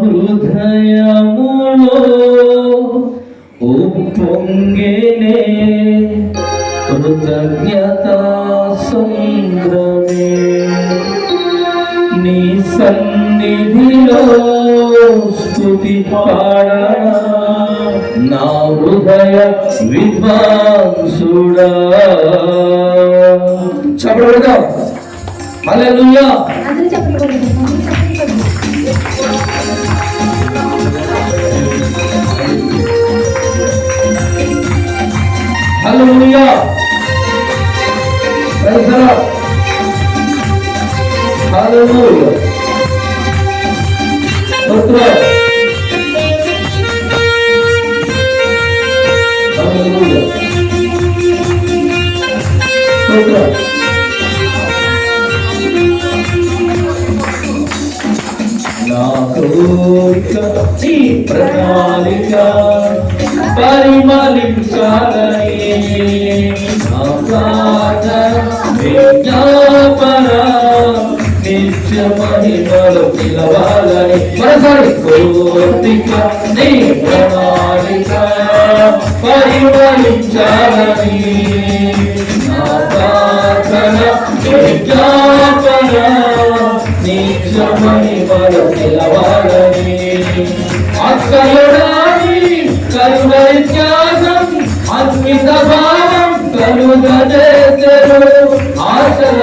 హృదయములో ఉప్పొంగేనే కృతజ్ఞత సంగ్రమే నీ సన్నిధిలో స్థుతి పాడనా నా హృదయ విద్వాంసుడా చెప్పబడదా హల్లెలూయా. అందరూ చెప్పండి hallelujah praise the lord hallelujah స్తోత్రం హల్లెలూయా స్తోత్రం నా కోరిక నీ ప్రణాళిక పరిమళించాలని మహిమలు పిలవాలని మరోసారి కోరిక నీ ప్రణాళిక పరిమళించాలని నా ప్రార్థన విజ్ఞాపన నీ క్షమని మన నిలవాలని అక్కయుడాని కరువై త్యాగం అద్భుత భావం కలుగజేసెరు ఆశల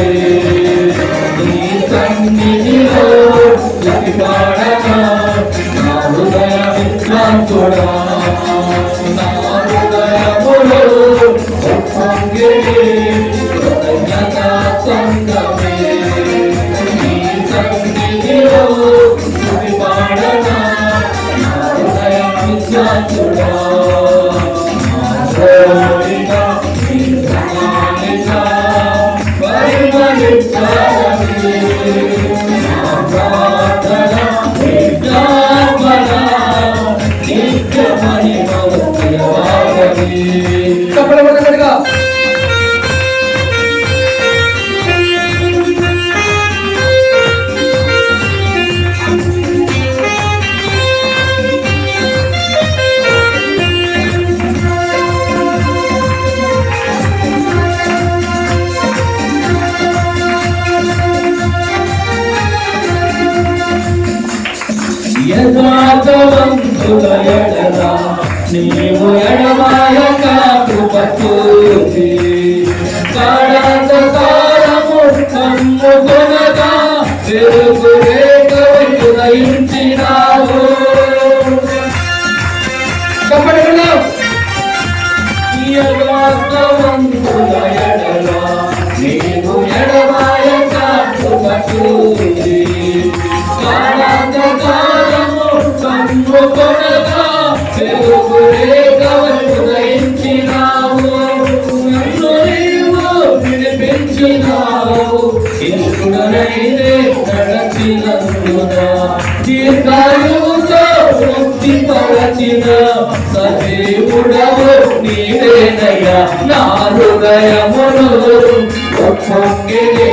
Ele నీవు నడచినందున దీర్ఘాయువుతో ముక్తి పరచిన సజీవుడవు నీవేనయ్యా. నా హృదయమును ఒప్పొంగినే.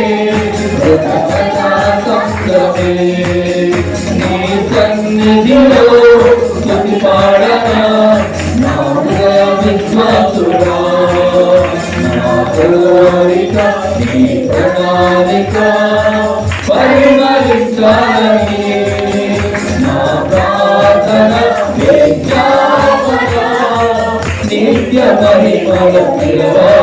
మహిమల పిలవాలని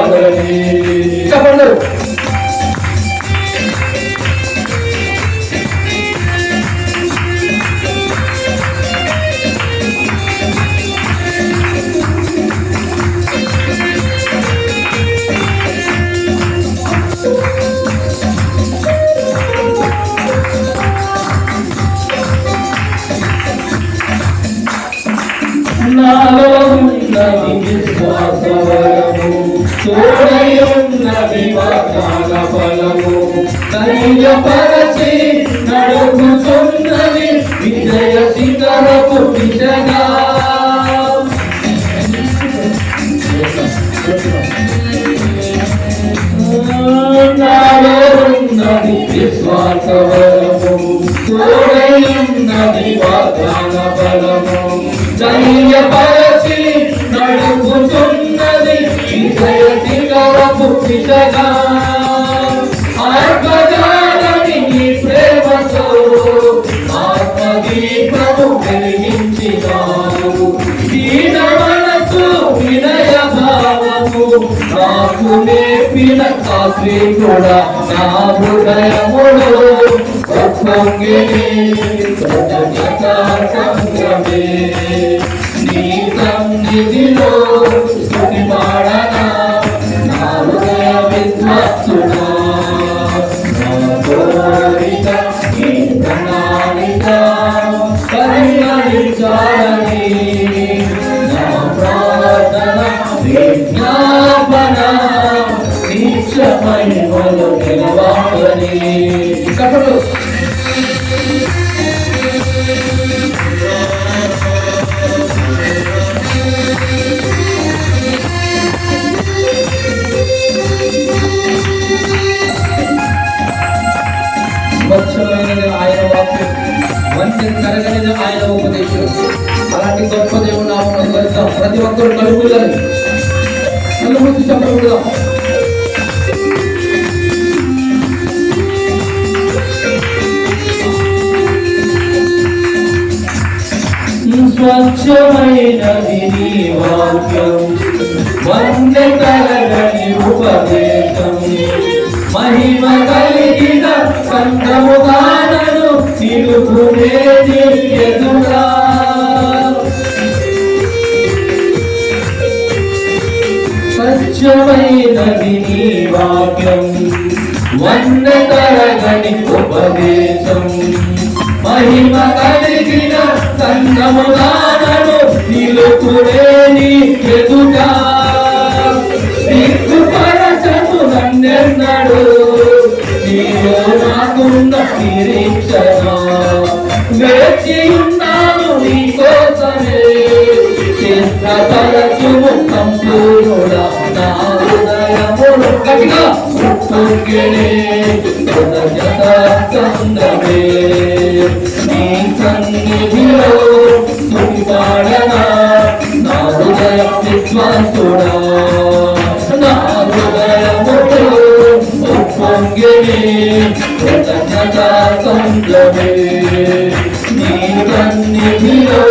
ధైర్యపరచి నడుపుతున్నది విజయ శిఖరపు విజగా ఉన్నది ఉన్నది వాగ్దాన బలము ధైర్యపరచి నడుపుతున్నది విజయ శిఖరపు విజగా కూడా నా హృదయములో అలాంటి గొప్ప దేవుడు నామం వెళ్తాం ప్రతి ఒక్కరు కలుగులని కలుగుతూ చెప్పకూడదాం స్వచ్ఛమైనది వాక్యం వందె కలగని ఉపదేశం. మహిమ కలిగిన కంఠముగానను నిలుపునేది ఎదురా స్వచ్ఛమైనది నీ వాక్యం. వంద తరగని ఉపదేశం. మహిమ కలిగిన సంగముదానను నిలుపులేని ఎదుట. దిక్కుపరచము నన్నెన్నడు. నీలో నాకున్న నిరీక్షణ. వేచి ఉన్నాను నీ కోసమే. చిత్రపరచుము సంపూర్ణుడా. నా హృదయమును గట్టిగా పొంగినే కృతజ్ఞత సందమే నీ సన్నిధిలో పాడనా నా హృదయ విశ్వాసుడా నా కృతజ్ఞత నీ సన్నిధిలో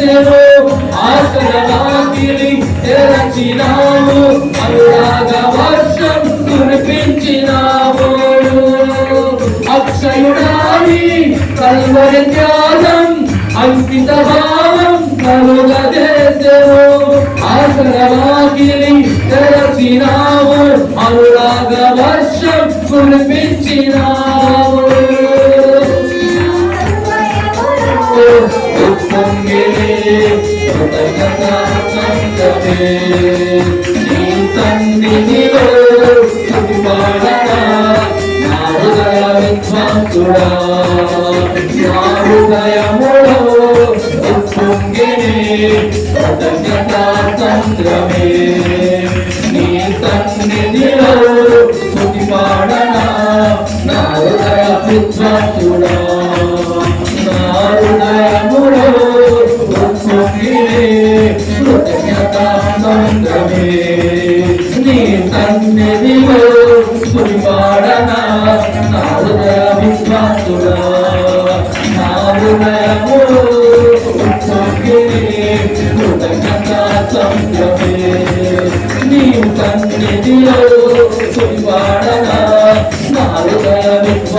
చేసెను ఆశలవాకిలి తెరచినావు అనురాగ వర్షం కురిపించినావు. అక్షయుడాలి కలువరి త్యాగం అంకిత భావం కలుగ చేసెను తెరచినావు అనురాగ వర్షం కురిపించినావు. ఉప్పొంగిలే కృతజ్ఞతా సంగమే నీ సన్నిధిలో స్తుతి పాడనా నా హృదయ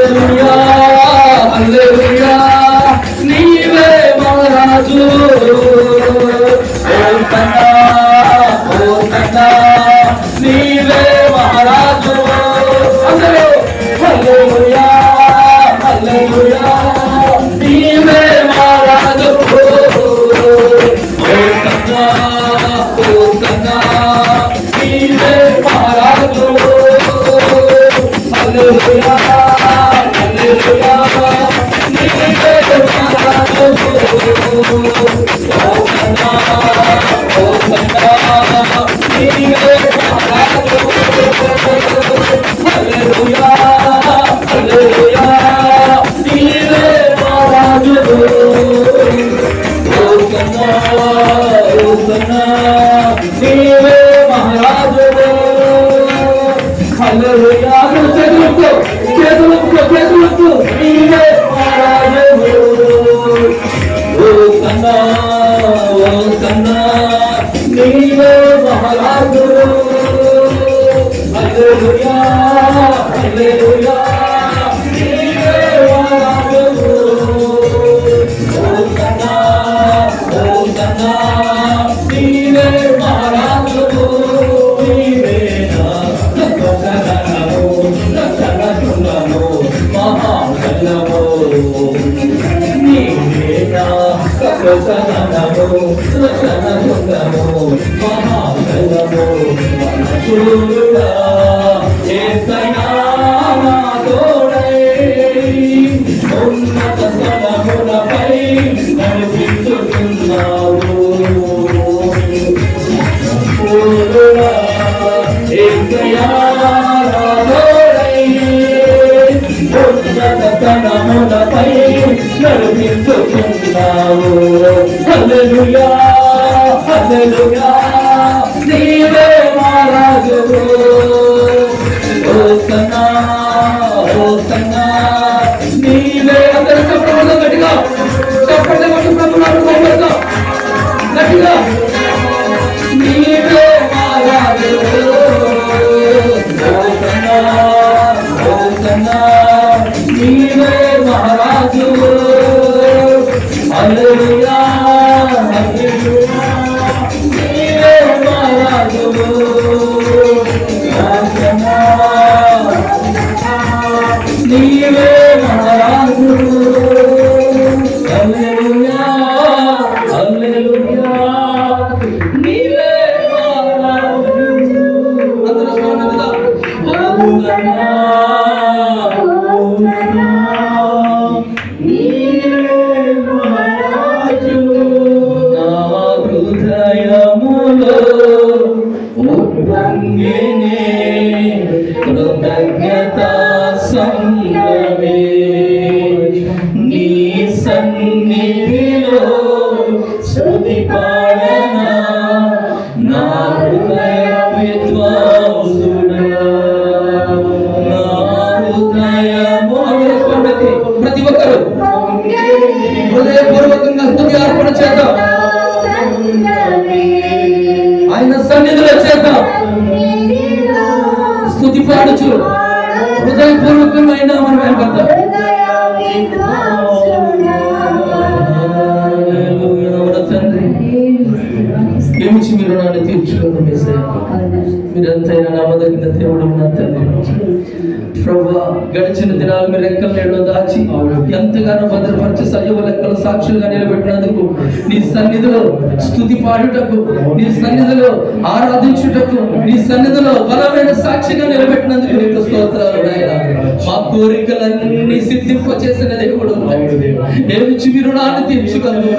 హల్లెలూయా హల్లెలూయా. నీవే మహారాజు. ఓసన్నా ఓసన్నా రక్షణము రక్షణము మహాబలము మనసుడా ఏసయ్యా హల్లెలూయా నీవే మహారాజువు ఓసన్నా ఓసన్నా నీవే. అందరూ చెప్పడం గట్టిగా. చెప్పండి కొట్టి ప్రభుత్వం కోపడతాం గట్టిగా. నీవే మహారాజు ఓసన్నా ఓసన్నా నీవే మహారాజు. హల్లెలూయా. మహారాజు ఉప్పొంగినే కృతజ్ఞతా పాడుచు హృదయపూర్వకమైన మనం వెనకద్దాం హల్లెలూయా, మీరు నన్ను తీర్చుకోండి మీరంతైనా నా మొదటి దేవుడు నా తండ్రి. ప్రభా గడిచిన దినాలు మీరు రెక్కల నీడలో దాచి ఎంతగానో భద్రపరిచి సజీవ లెక్కల సాక్షులుగా నిలబెట్టినందుకు నీ సన్నిధిలో స్థుతి పాడుటకు నీ సన్నిధిలో ఆరాధించుటకు నీ సన్నిధిలో బలమైన సాక్షిగా నిలబెట్టినందుకు నీకు స్తోత్రాలు. కోరికలన్నీ సిద్ధింప చేసిన దేవుడు దేవా. ఏమి చివి రుణాన్ని తీర్చుగలవు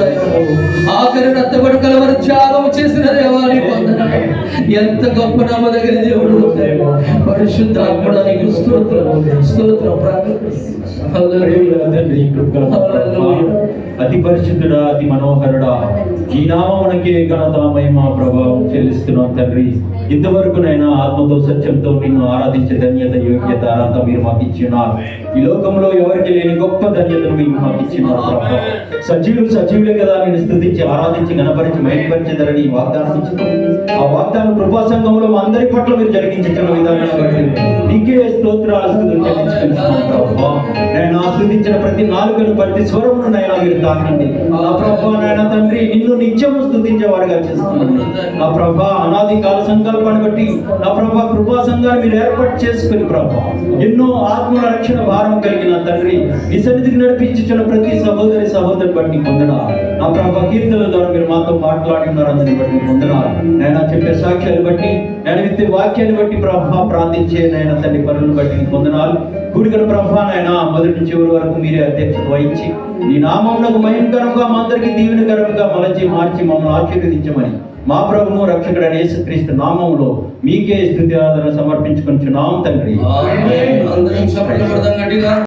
ఆఖరి రత్తబడి కలవరి త్యాగం చేసిన వందనాలు ఎంత గొప్ప నామ దగ్గర దేవుడు. పరిశుద్ధాత్ముడ నీకు స్తోత్రం స్తోత్రం. అతి పరిశుద్ధుడా అతి మనోహరుడా ఈ నామమునకే ఘనత మహిమ ప్రభావం చెల్లిస్తున్నాం తండ్రి. ఇంతవరకునైనా ఆత్మతో సత్యంతో నిన్ను ఆరాధించే ధన్యత యోగ్యత అర్హత మీరు మాకు ఇచ్చినారు ఈ లోకంలో ఎవరికి లేని గొప్ప ధన్యతను మీరు మాకు ఇచ్చినారు సజీవులు సజీవులే కదా నేను స్థుతించి ఆరాధించి గణపరిచి మైపరిచేదరని వాగ్దానం ఇచ్చిన ఆ వాగ్దానం కృపా సంఘంలో అందరి పట్ల మీరు జరిగించిన విధానం బట్టి నీకే స్తోత్రాలు నేను ఆస్వాదించిన ప్రతి నాలుగును ప్రతి స్వరమును నైనా మీరు తాకండి ఆ ప్రభా నాయన తండ్రి నిన్ను నిత్యము స్తుతించేవాడుగా చేస్తున్నాను ఆ ప్రభా అనాది కాల సంకల్పాన్ని బట్టి నా ప్రభా కృపా సంఘాన్ని మీరు ఏర్పాటు చేసుకుని ప్రభా ఎన్నో ఆత్మల రక్షణ భారం కలిగిన తండ్రి ఈ సన్నిధికి నడిపించిన ప్రతి సహోదరి సహోదరి బట్టి పొందడా నా ప్రభా కీర్తన ద్వారా మీరు మాతో మాట్లాడుతున్నారు అందరిని బట్టి పొందడా నేను చెప్పే సాక్ష్యాన్ని బట్టి నేను విత్తే వాక్యాన్ని బట్టి ప్రభా ప్రార్థించే నేను తండ్రి పనులను బట్టి పొందనాలు కూడికల ప్రభా నాయన మొదటి నుంచి చివరి వరకు మీరే అధ్యక్షత వహించి నీ నామంలో మహిమకరంగా మా అందరికీ దీవెనకరంగా మలచి మార్చి మమ్మల్ని ఆశీర్వదించమని మా ప్రభును రక్షకుడైన యేసుక్రీస్తు నామములో మీకే స్థుతి ఆదరణ సమర్పించుకొని తండ్రి.